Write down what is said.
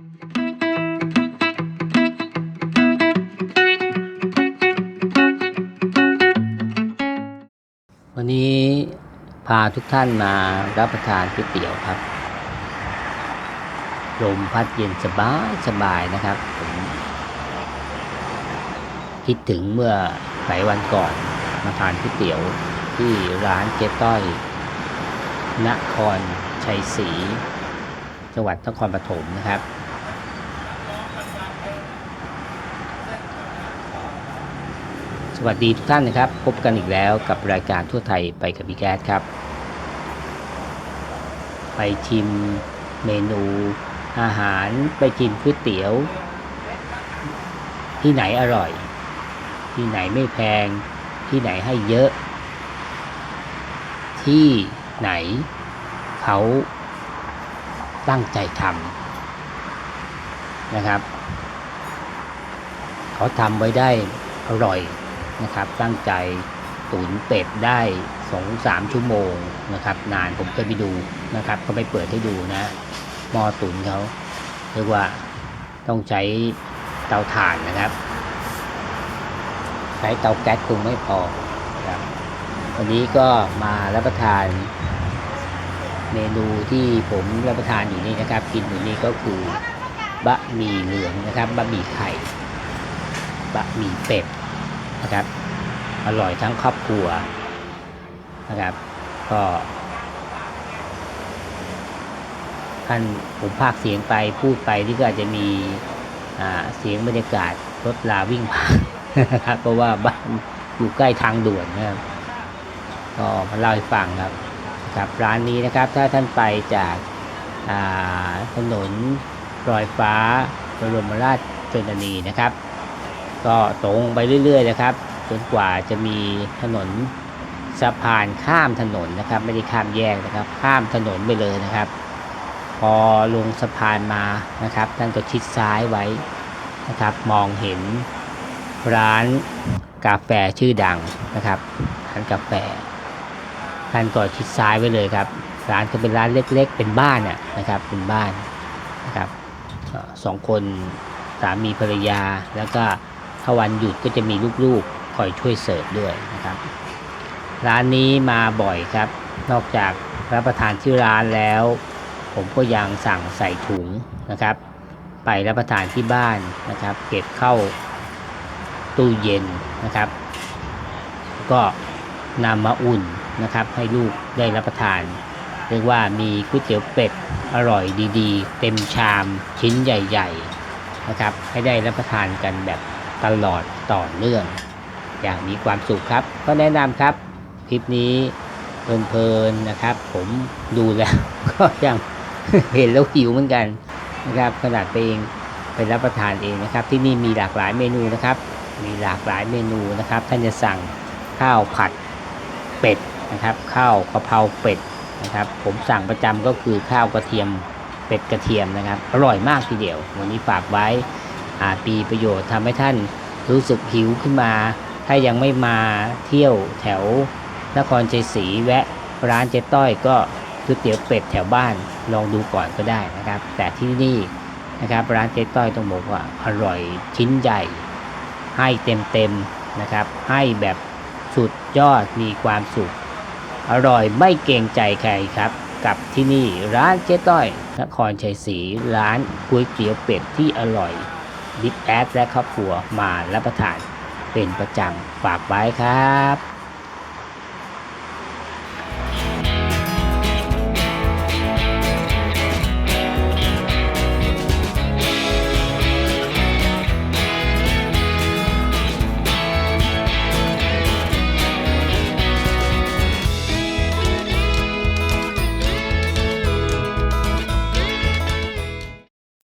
วันนี้พาทุกท่านมารับประทานก๋วยเตี๋ยวครับลมพัดเย็นสบายสบายนะครับผมคิดถึงเมื่อหลายวันก่อนมาทานก๋วยเตี๋ยวที่ร้านเจ๊ต้อยนครชัยศรีจังหวัดนครปฐมนะครับ สวัสดีทุกท่านนะครับ พบกันอีกแล้วกับรายการทั่วไทยไปกับพี่แก๊สครับ ไปชิมเมนูอาหารไปกินก๋วยเตี๋ยว ที่ไหนอร่อย ที่ไหนไม่แพง ที่ไหนให้เยอะ ที่ไหนเขาตั้งใจทำนะครับ เขาทำไว้ได้อร่อย นะครับ ตั้งใจตุ๋นเป็ดได้สองสามชั่วโมงนะครับ นานผมเคยไปดูนะครับเขาไปเปิดให้ดูนะหม้อตุ๋นเขาเรียกว่าต้องใช้เตาถ่านนะครับ ใช้เตาแก๊สคงไม่พอครับวันนี้ก็มารับประทานเมนูที่ผมรับประทานอยู่นี่นะครับ กินอยู่นี่ก็คือบะหมี่เหลืองนะครับบะหมี่ไข่บะหมี่เป็ด นะครับ อร่อยทั้งครอบครัวนะครับ ก็ท่านผมพากเสียงไปพูดไปที่ก็อาจจะมีเสียงบรรยากาศรถลาวิ่งผ่านนะครับเพราะว่าบ้านอยู่ใกล้ทางด่วนนะครับก็มาเล่าให้ฟังครับครับร้านนี้นะครับถ้าท่านไปจากถนนรอยฟ้าบรมราชชนนีนะครับ ก็ตรงไปเรื่อยๆนะครับจนกว่าจะมีถนนสะพานข้ามถนนนะครับ ไม่ได้ข้ามแยกนะครับ ข้ามถนนไปเลยนะครับ พอลงสะพานมานะครับท่านก็ชิดซ้ายไว้นะครับ มองเห็นร้านกาแฟชื่อดังนะครับร้านกาแฟท่านก็ชิดซ้ายไว้เลยครับ ร้านก็เป็นร้านเล็ก ๆ เป็นบ้านน่ะนะครับ เป็นบ้านนะครับสองคนสามีภรรยาแล้วก็ ถ้าวันหยุดก็จะมีลูกๆคอยช่วยเสิร์ฟด้วยนะครับ ร้านนี้มาบ่อยครับ นอกจากรับประทานที่ร้านแล้ว ผมก็ยังสั่งใส่ถุงนะครับ ไปรับประทานที่บ้านนะครับ เก็บเข้าตู้เย็นนะครับ ก็นำมาอุ่นนะครับ ให้ลูกได้รับประทาน เรียกว่ามีก๋วยเตี๋ยวเป็ดอร่อยดีๆ เต็มชามชิ้นใหญ่ ๆ นะครับ ให้ได้รับประทานกันแบบ ตลอดต่อเนื่อง อย่างมีความสุขครับ ก็แนะนำครับ คลิปนี้เพลินๆนะครับ ผมดูแล้ว ก็ยังเห็นแล้วหิวเหมือนกันนะครับขนาดไปเองไปรับประทานเองนะครับ ที่นี่มีหลากหลายเมนูนะครับ มีหลากหลายเมนูนะครับ ท่านจะสั่งข้าวผัดเป็ดนะครับ ข้าวกะเพราเป็ดนะครับ ผมสั่งประจำก็คือข้าวกระเทียมเป็ดกระเทียมนะครับ อร่อยมากทีเดียว วันนี้ฝากไว้ อาจมีประโยชน์ทำให้ท่านรู้สึกหิวขึ้นมา ถ้ายังไม่มาเที่ยวแถวนครชัยศรีแวะร้านเจ๊ต้อยก็ก๋วยเตี๋ยวเป็ดแถวบ้านลองดูก่อนก็ได้นะครับ แต่ที่นี่นะครับร้านเจ๊ต้อยต้องบอกว่าอร่อยชิ้นใหญ่ ให้เต็มๆนะครับ ให้แบบสุดยอดมีความสุข อร่อยไม่เกรงใจใครครับ กับที่นี่ร้านเจ๊ต้อย นครชัยศรีร้านก๋วยเตี๋ยวเป็ดที่อร่อย บิ๊กแอดและครอบครัวมารับประทานเป็นประจำฝากไว้ครับ